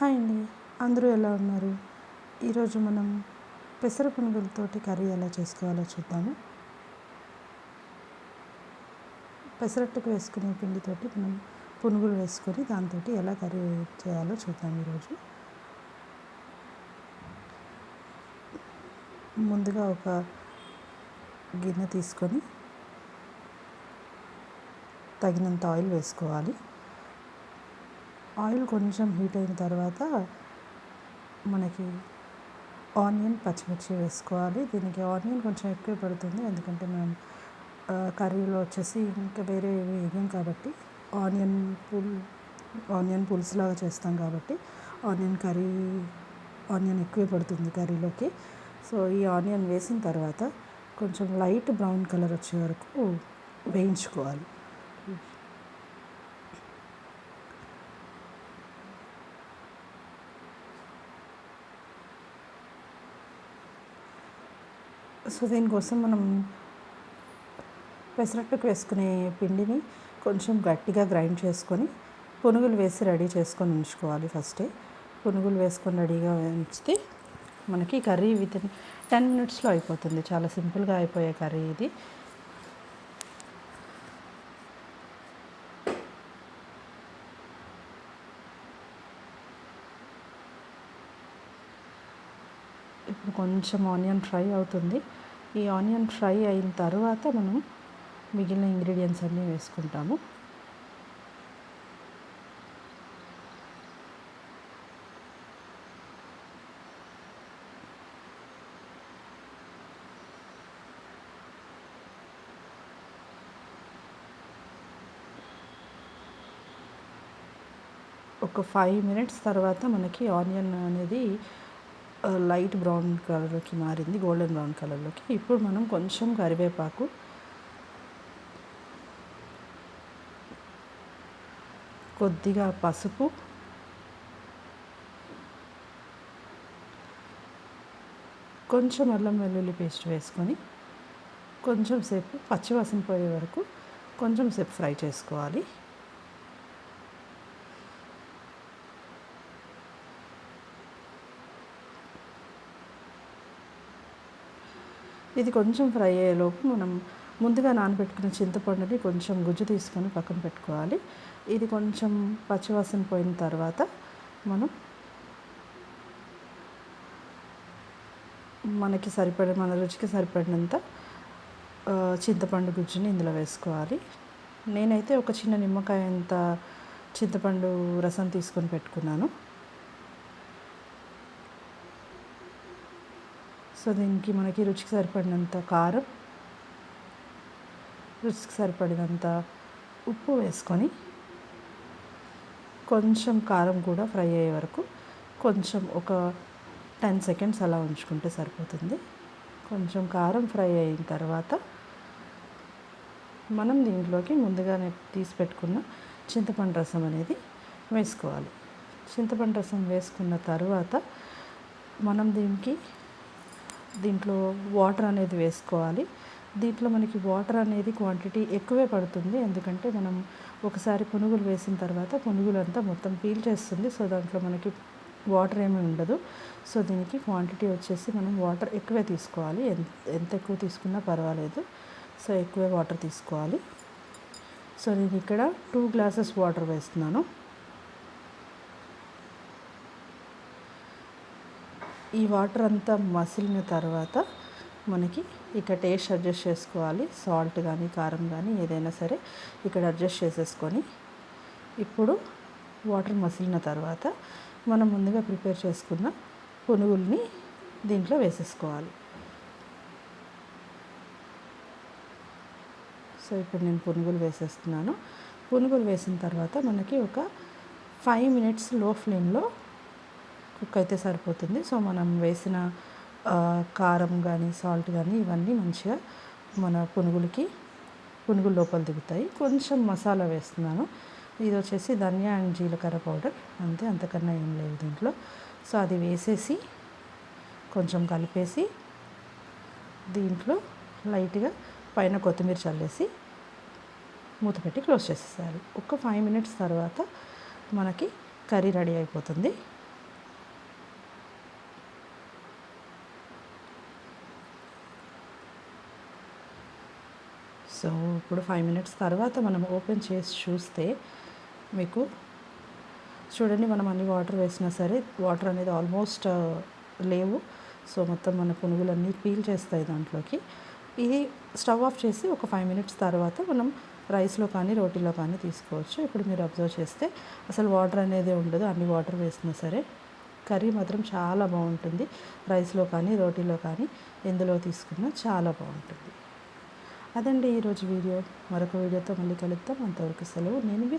Hi అండి. అందరూ ఎలా ఉన్నారు? ఈరోజు మనం పెసర పునుగులతోటి కర్రీ ఎలా చేసుకోవాలో చూద్దాము. పెసరట్టుకు వేసుకునే పిండితోటి మనం పునుగులు వేసుకొని దాంతో ఎలా కర్రీ చేయాలో చూద్దాం ఈరోజు. ముందుగా ఒక గిన్నె తీసుకొని తగినంత ఆయిల్ వేసుకోవాలి. ఆయిల్ కొంచెం హీట్ అయిన తర్వాత మనకి ఆనియన్ పచ్చిమిర్చి వేసుకోవాలి. దీనికి ఆనియన్ కొంచెం ఎక్కువ పడుతుంది. ఎందుకంటే మనం కర్రీలో వచ్చేసి ఇంకా వేరే వేయం కాబట్టి ఆనియన్ పుల్ ఆనియన్ పులుసులాగా చేస్తాం కాబట్టి ఆనియన్ కర్రీ ఆనియన్ ఎక్కువ పడుతుంది కర్రీలోకి. సో ఈ ఆనియన్ వేసిన తర్వాత కొంచెం లైట్ బ్రౌన్ కలర్ వచ్చే వరకు వేయించుకోవాలి. సో దీనికోసం మనం పెసరట్టుకు వేసుకునే పిండిని కొంచెం గట్టిగా గ్రైండ్ చేసుకొని పునుగులు వేసి రెడీ చేసుకొని ఉంచుకోవాలి ఫస్టే. పునుగులు వేసుకొని రెడీగా ఉంచితే మనకి కర్రీ విత్ ఇన్ టెన్ మినిట్స్లో అయిపోతుంది. చాలా సింపుల్గా అయిపోయే కర్రీ ఇది ఇప్పుడు కొంచెం ఆనియన్ ఫ్రై అవుతుంది. ఈ ఆనియన్ ఫ్రై అయిన తర్వాత మనం మిగిలిన ఇంగ్రీడియంట్స్ అన్నీ వేసుకుంటాము. ఒక ఫైవ్ మినిట్స్ తర్వాత మనకి ఆనియన్ అనేది లైట్ బ్రౌన్ కలర్లోకి మారింది గోల్డెన్ బ్రౌన్ కలర్లోకి. ఇప్పుడు మనం కొంచెం కరివేపాకు కొద్దిగా పసుపు కొంచెం అల్లం వెల్లుల్లి పేస్ట్ వేసుకొని కొంచెం సేపు పచ్చివాసన పోయే వరకు కొంచెం సేపు ఫ్రై చేసుకోవాలి. ఇది కొంచెం ఫ్రై అయ్యేలోపు మనం ముందుగా నానబెట్టుకున్న చింతపండుని కొంచెం గుజ్జు తీసుకొని పక్కన పెట్టుకోవాలి. ఇది కొంచెం పచ్చివాసన పోయిన తర్వాత మనం మనకి సరిపడ మన రుచికి సరిపడినంత చింతపండు గుజ్జుని ఇందులో వేసుకోవాలి. నేనైతే ఒక చిన్న నిమ్మకాయ అంత చింతపండు రసం తీసుకొని పెట్టుకున్నాను. సో దీనికి మనకి రుచికి సరిపడినంత కారం రుచికి సరిపడినంత ఉప్పు వేసుకొని కొంచెం కారం కూడా ఫ్రై అయ్యే వరకు కొంచెం ఒక టెన్ సెకండ్స్ అలా ఉంచుకుంటే సరిపోతుంది. కొంచెం కారం ఫ్రై అయిన తర్వాత మనం దీంట్లోకి ముందుగానే తీసి పెట్టుకున్న చింతపండు రసం అనేది వేసుకోవాలి. చింతపండు రసం వేసుకున్న తర్వాత మనం దీనికి దీంట్లో వాటర్ అనేది వేసుకోవాలి. దీంట్లో మనకి వాటర్ అనేది క్వాంటిటీ ఎక్కువే పడుతుంది. ఎందుకంటే మనం ఒకసారి పునుగులు వేసిన తర్వాత పునుగులు అంతా మొత్తం పీల్ చేస్తుంది. సో దాంట్లో మనకి వాటర్ ఏమీ ఉండదు. సో దీనికి క్వాంటిటీ వచ్చేసి మనం వాటర్ ఎక్కువే తీసుకోవాలి. ఎంత ఎంత ఎక్కువ తీసుకున్నా పర్వాలేదు. సో ఎక్కువే వాటర్ తీసుకోవాలి. సో నేను ఇక్కడ టూ గ్లాసెస్ వాటర్ వేస్తున్నాను. ఈ వాటర్ అంతా మసిలిన తర్వాత మనకి ఇక్కడ టేస్ట్ అడ్జస్ట్ చేసుకోవాలి. సాల్ట్ కానీ కారం కానీ ఏదైనా సరే ఇక్కడ అడ్జస్ట్ చేసేసుకొని ఇప్పుడు వాటర్ మసిలిన తర్వాత మనం ముందుగా ప్రిపేర్ చేసుకున్న పునుగుల్ని దీంట్లో వేసేసుకోవాలి. సో ఇప్పుడు నేను పునుగులు వేసేస్తున్నాను. పునుగులు వేసిన తర్వాత మనకి ఒక ఫైవ్ మినిట్స్లో ఫ్లేమ్లో కుక్ అయితే సరిపోతుంది. సో మనం వేసిన కారం కానీ సాల్ట్ కానీ ఇవన్నీ మంచిగా మన పునుగులకి పునుగులు లోపల దిగుతాయి. కొంచెం మసాలా వేస్తున్నాను. ఇది వచ్చేసి ధనియా అండ్ జీలకర్ర పౌడర్. అంతే అంతకన్నా ఏం లేదు దీంట్లో. సో అది వేసేసి కొంచెం కలిపేసి దీంట్లో లైట్గా పైన కొత్తిమీర చల్లేసి మూత పెట్టి క్లోజ్ చేసేసేయాలి. ఒక ఫైవ్ మినిట్స్ తర్వాత మనకి కర్రీ రెడీ అయిపోతుంది. సో ఇప్పుడు ఫైవ్ మినిట్స్ తర్వాత మనం ఓపెన్ చేసి చూస్తే మీకు చూడండి మనం అన్ని వాటర్ వేసినా సరే వాటర్ అనేది ఆల్మోస్ట్ uh, లేవు. సో మొత్తం మన పునుగులన్నీ పీల్ చేస్తాయి దాంట్లోకి. ఇది స్టవ్ ఆఫ్ చేసి ఒక ఫైవ్ మినిట్స్ తర్వాత మనం రైస్లో కానీ రోటీలో కానీ తీసుకోవచ్చు. ఇప్పుడు మీరు అబ్జర్వ్ చేస్తే అసలు వాటర్ అనేది ఉండదు. అన్ని వాటర్ వేసినా సరే కర్రీ మాత్రం చాలా బాగుంటుంది. రైస్లో కానీ రోటీలో కానీ ఎందులో తీసుకున్నా చాలా బాగుంటుంది. అదండి ఈరోజు వీడియో. మరొక వీడియోతో మళ్ళీ కలుద్దాం. అంతవరకు సెలవు. నేను మీ